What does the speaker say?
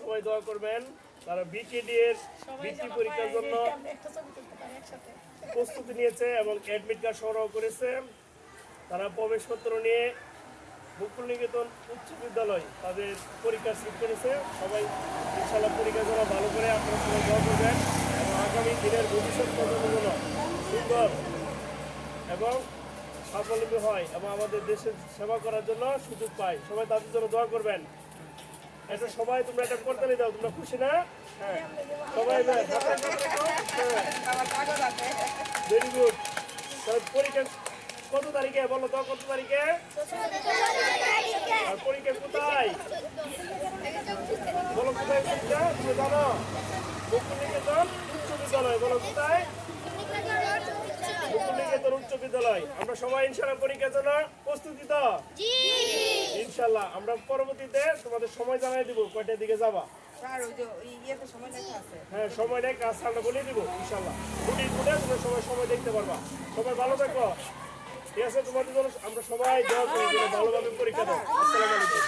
সবাই দোয়া করবেন। তারা বিকেডি এর বৃত্তি পরীক্ষার জন্য প্রস্তুতি নিয়েছে এবং অ্যাডমিট কার্ড সংগ্রহ করেছে। তারা প্রবেশপত্র নিয়ে মুকুল নিকেতন উচ্চ বিদ্যালয় তাদের পরীক্ষা সিট করেছে। সবাই ইনশাল্লাহ পরীক্ষা যেন ভালো করে আপনারা সবাই দোয়া করবেন এবং আগামী দিনের ভবিষ্যৎ প্রজন্মের জন্য সুন্দর এবং স্বাবলম্বী হয় এবং আমাদের দেশের সেবা করার জন্য সুযোগ পায়। সবাই তাদের জন্য দোয়া করবেন। এটা সবাই তোমরা এটা করতে দাও, তোমরা খুশি না? হ্যাঁ সবাই ভেরি গুড পরীক্ষা কত তারিখে, বলো তো, কত তারিখে? আর পরীক্ষা কোথায়? বলো কোথায় পরীক্ষা? তুমি জানো? মুকুল উচ্চ বিদ্যালয়, বলো কোথায়? মুকুল নিকেতন উচ্চ বিদ্যালয়। আমরা সবাই ইনশাল্লাহ পরীক্ষার জন্য প্রস্তুতি তো ইনশাল্লাহ আমরা পরবর্তীতে তোমাদের সময় জানাই দিব কয়টার দিকে যাবা? হ্যাঁ সময় নেই কাজ আমরা বলে দিব ইনশাল্লাহ রুটিন করে তোমরা সবাই সময় দেখতে পারবা। সবাই ভালো থাকো। ঠিক আছে তোমাদের জন্য আমরা সবাই দোয়া করি ভালোভাবে পরীক্ষা দেবো আসসালামু আলাইকুম।